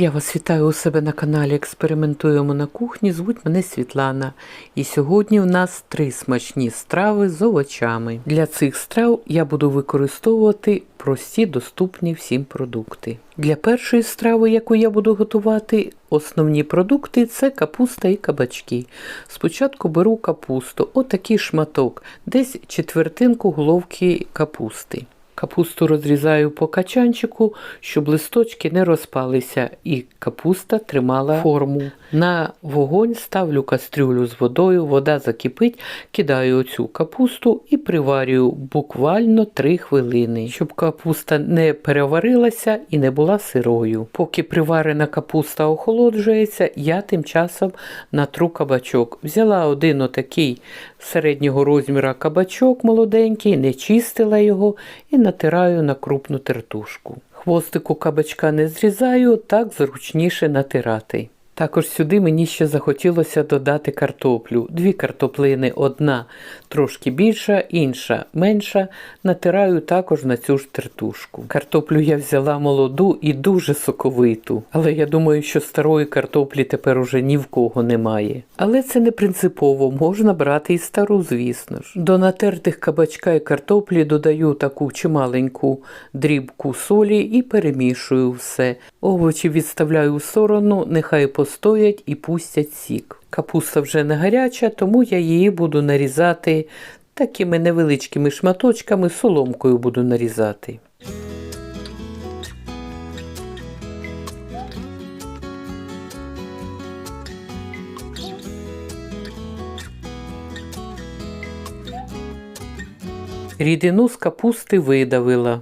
Я вас вітаю у себе на каналі Експериментуємо на кухні. Звуть мене Світлана. І сьогодні в нас три смачні страви з овочами. Для цих страв я буду використовувати прості доступні всім продукти. Для першої страви, яку я буду готувати, основні продукти це капуста і кабачки. Спочатку беру капусту, отакий шматок, десь четвертинку головки капусти. Капусту розрізаю по качанчику, щоб листочки не розпалися і капуста тримала форму. На вогонь ставлю кастрюлю з водою, вода закипить, кидаю оцю капусту і приварюю буквально 3 хвилини, щоб капуста не переварилася і не була сирою. Поки приварена капуста охолоджується, я тим часом натру кабачок. Взяла один отакий середнього розміру кабачок молоденький, не чистила його і натираю на крупну тертушку. Хвостику кабачка не зрізаю, так зручніше натирати. Також сюди мені ще захотілося додати картоплю. Дві картоплини, одна трошки більша, інша менша. Натираю також на цю ж тертушку. Картоплю я взяла молоду і дуже соковиту, але я думаю, що старої картоплі тепер уже ні в кого немає. Але це не принципово, можна брати і стару, звісно ж. До натертих кабачка і картоплі додаю таку чималеньку дрібку солі і перемішую все. Овочі відставляю в сторону, нехай постоять і пустять сік. Капуста вже не гаряча, тому я її буду нарізати такими невеличкими шматочками, соломкою буду нарізати. Рідину з капусти видавила.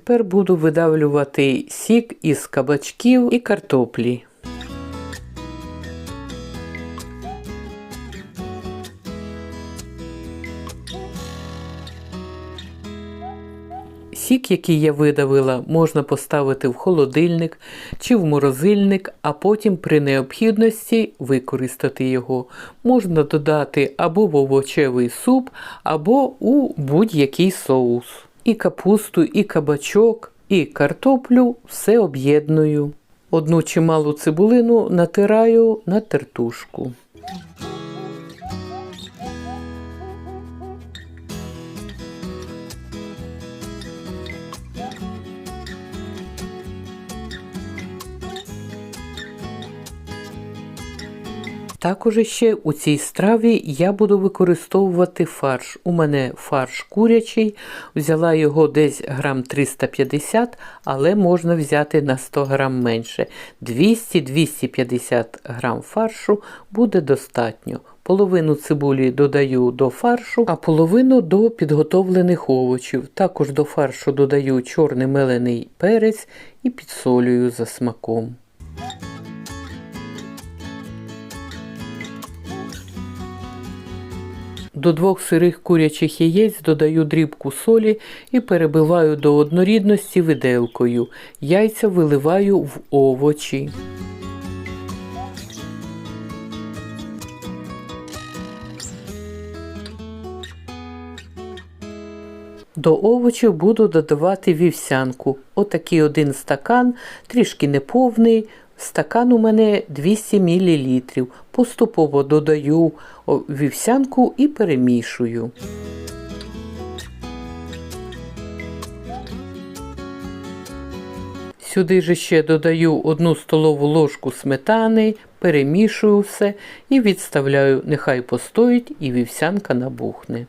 Тепер буду видавлювати сік із кабачків і картоплі. Сік, який я видавила, можна поставити в холодильник чи в морозильник, а потім при необхідності використати його. Можна додати або в овочевий суп, або у будь-який соус. І капусту, і кабачок, і картоплю все об'єдную. Одну чималу цибулину натираю на тертушку. Також ще у цій страві я буду використовувати фарш. У мене фарш курячий, взяла його десь грам 350, але можна взяти на 100 грам менше. 200-250 грам фаршу буде достатньо. Половину цибулі додаю до фаршу, а половину до підготовлених овочів. Також до фаршу додаю чорний мелений перець і підсолюю за смаком. До двох сирих курячих яєць додаю дрібку солі і перебиваю до однорідності виделкою. Яйця виливаю в овочі. До овочів буду додавати вівсянку. Отакий один стакан, трішки неповний. Стакан у мене 200 мл. Поступово додаю вівсянку і перемішую. Сюди же ще додаю одну столову ложку сметани, перемішую все і відставляю, нехай постоїть і вівсянка набухне.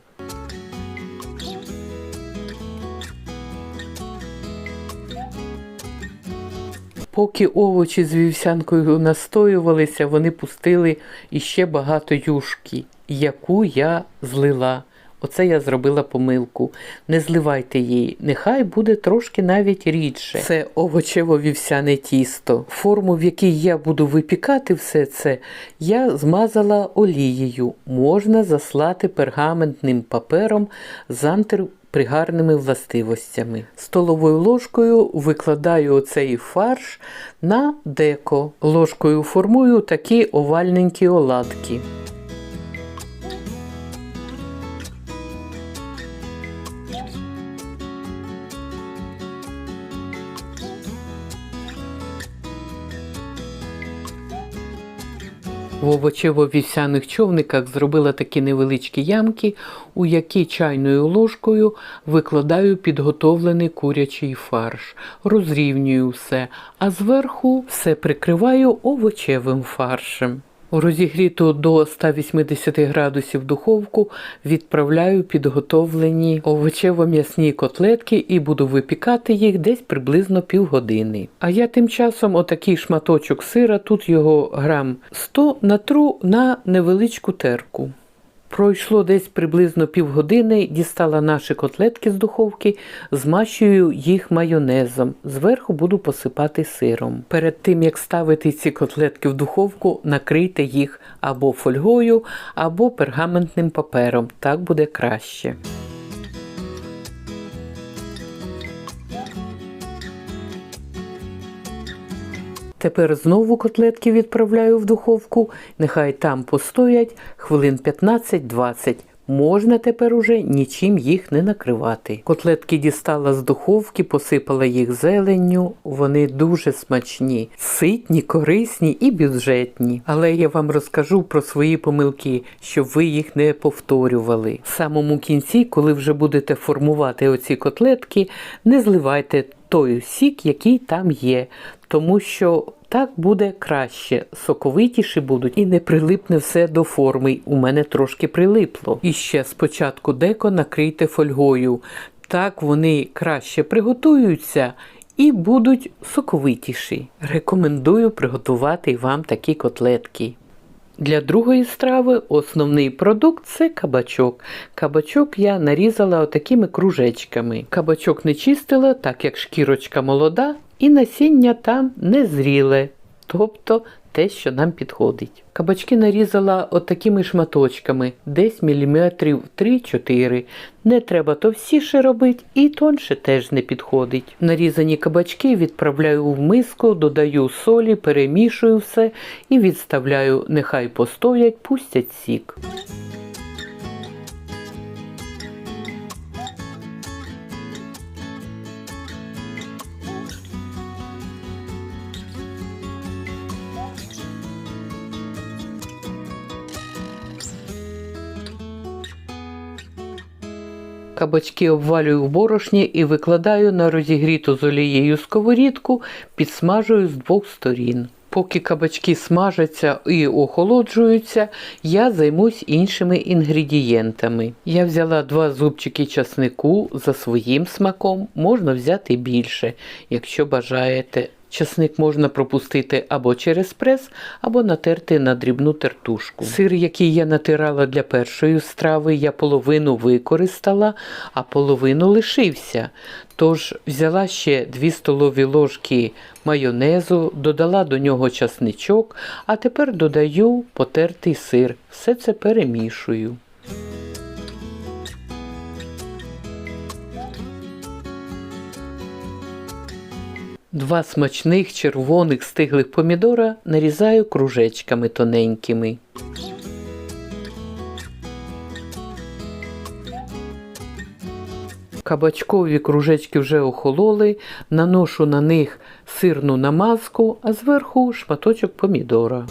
Поки овочі з вівсянкою настоювалися, вони пустили іще багато юшки, яку я злила. Оце я зробила помилку. Не зливайте її, нехай буде трошки навіть рідше. Це овочево-вівсяне тісто. Форму, в якій я буду випікати все це, я змазала олією. Можна заслати пергаментним папером з антер пригарними властивостями. Столовою ложкою викладаю оцей фарш на деко. Ложкою формую такі овальненькі оладки. Овочево-вівсяних човниках зробила такі невеличкі ямки, у які чайною ложкою викладаю підготовлений курячий фарш, розрівнюю все, а зверху все прикриваю овочевим фаршем. Розігріту до 180 градусів духовку відправляю підготовлені овочево-м'ясні котлетки і буду випікати їх десь приблизно півгодини. А я тим часом отакий шматочок сира, тут його грам 100, натру на невеличку терку. Пройшло десь приблизно півгодини, дістала наші котлетки з духовки, змащую їх майонезом. Зверху буду посипати сиром. Перед тим як ставити ці котлетки в духовку, накрийте їх або фольгою, або пергаментним папером. Так буде краще. Тепер знову котлетки відправляю в духовку, нехай там постоять хвилин 15-20. Можна тепер уже нічим їх не накривати. Котлетки дістала з духовки, посипала їх зеленню. Вони дуже смачні, ситні, корисні і бюджетні. Але я вам розкажу про свої помилки, щоб ви їх не повторювали. В самому кінці, коли вже будете формувати оці котлетки, не зливайте той сік, який там є, тому що так буде краще, соковитіші будуть і не прилипне все до форми. У мене трошки прилипло. І ще спочатку деко накрийте фольгою. Так вони краще приготуються і будуть соковитіші. Рекомендую приготувати вам такі котлетки. Для другої страви основний продукт це кабачок. Кабачок я нарізала отакими кружечками. Кабачок не чистила, так як шкірочка молода, і насіння там не зріле, тобто те, що нам підходить. Кабачки нарізала отакими шматочками, десь міліметрів 3-4. Не треба товстіше робити і тонше теж не підходить. Нарізані кабачки відправляю в миску, додаю солі, перемішую все і відставляю, нехай постоять, пустять сік. Кабачки обвалюю в борошні і викладаю на розігріту з олією сковорідку, підсмажую з двох сторін. Поки кабачки смажаться і охолоджуються, я займусь іншими інгредієнтами. Я взяла два зубчики часнику за своїм смаком, можна взяти більше, якщо бажаєте. Часник можна пропустити або через прес, або натерти на дрібну тертушку. Сир, який я натирала для першої страви, я половину використала, а половину лишився. Тож взяла ще 2 столові ложки майонезу, додала до нього часничок, а тепер додаю потертий сир. Все це перемішую. Два смачних червоних стиглих помідора нарізаю кружечками тоненькими. Кабачкові кружечки вже охололи, наношу на них сирну намазку, а зверху шматочок помідора.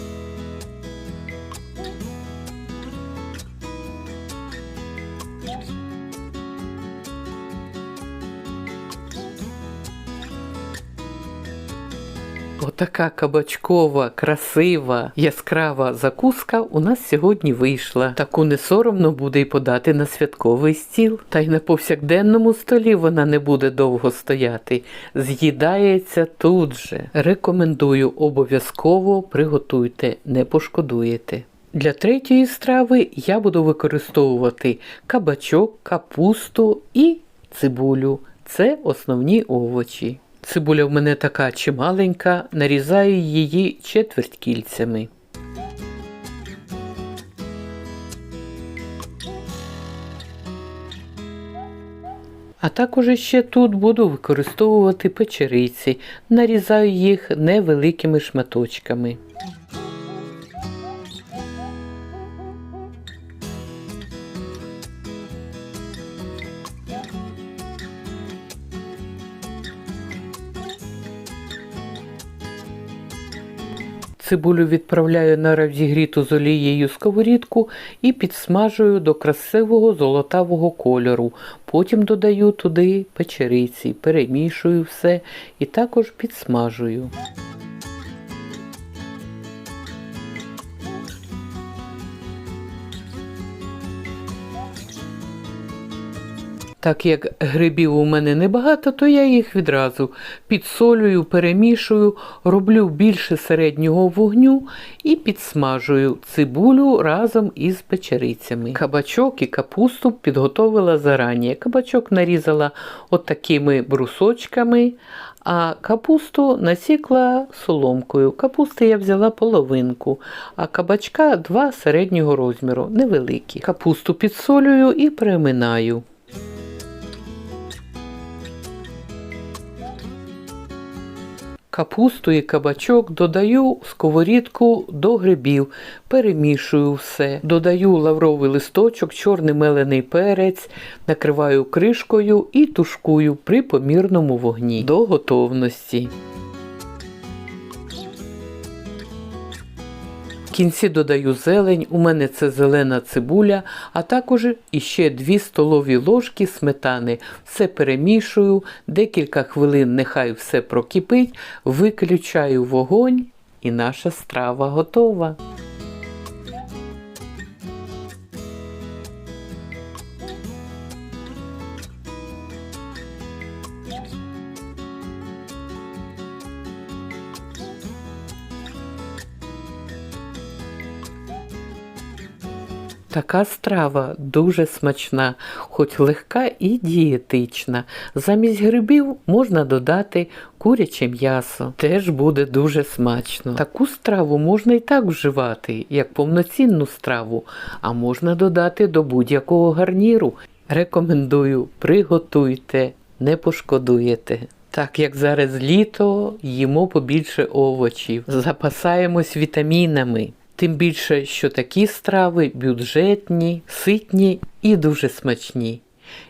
Отака кабачкова, красива, яскрава закуска у нас сьогодні вийшла. Таку не соромно буде й подати на святковий стіл. Та й на повсякденному столі вона не буде довго стояти. З'їдається тут же. Рекомендую обов'язково приготуйте, не пошкодуєте. Для третьої страви я буду використовувати кабачок, капусту і цибулю. Це основні овочі. Цибуля в мене така чималенька, нарізаю її четверть кільцями. А також ще тут буду використовувати печериці, нарізаю їх невеликими шматочками. Цибулю відправляю на розігріту з олією сковорідку і підсмажую до красивого золотавого кольору. Потім додаю туди печериці, перемішую все і також підсмажую. Так як грибів у мене небагато, то я їх відразу підсолюю, перемішую, роблю більше середнього вогню і підсмажую цибулю разом із печерицями. Кабачок і капусту підготовила зарані. Кабачок нарізала от такими брусочками, а капусту насікла соломкою. Капусти я взяла половинку, а кабачка два середнього розміру, невеликі. Капусту підсолюю і переминаю. Капусту і кабачок додаю сковорідку до грибів, перемішую все. Додаю лавровий листочок, чорний мелений перець, накриваю кришкою і тушкую при помірному вогні до готовності. Кінці додаю зелень, у мене це зелена цибуля, а також іще 2 столові ложки сметани. Все перемішую, декілька хвилин нехай все прокипить, виключаю вогонь і наша страва готова. Така страва дуже смачна, хоч легка і дієтична. Замість грибів можна додати куряче м'ясо. Теж буде дуже смачно. Таку страву можна і так вживати, як повноцінну страву, а можна додати до будь-якого гарніру. Рекомендую, приготуйте, не пошкодуєте. Так як зараз літо, їмо побільше овочів, запасаємось вітамінами. Тим більше, що такі страви бюджетні, ситні і дуже смачні.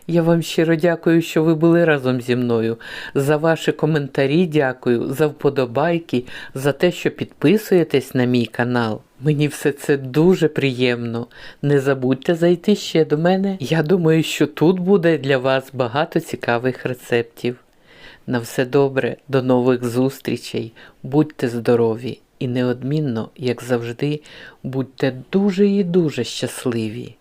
Я вам щиро дякую, що ви були разом зі мною. За ваші коментарі дякую, за вподобайки, за те, що підписуєтесь на мій канал. Мені все це дуже приємно. Не забудьте зайти ще до мене. Я думаю, що тут буде для вас багато цікавих рецептів. На все добре, до нових зустрічей, будьте здорові! І неодмінно, як завжди, будьте дуже і дуже щасливі.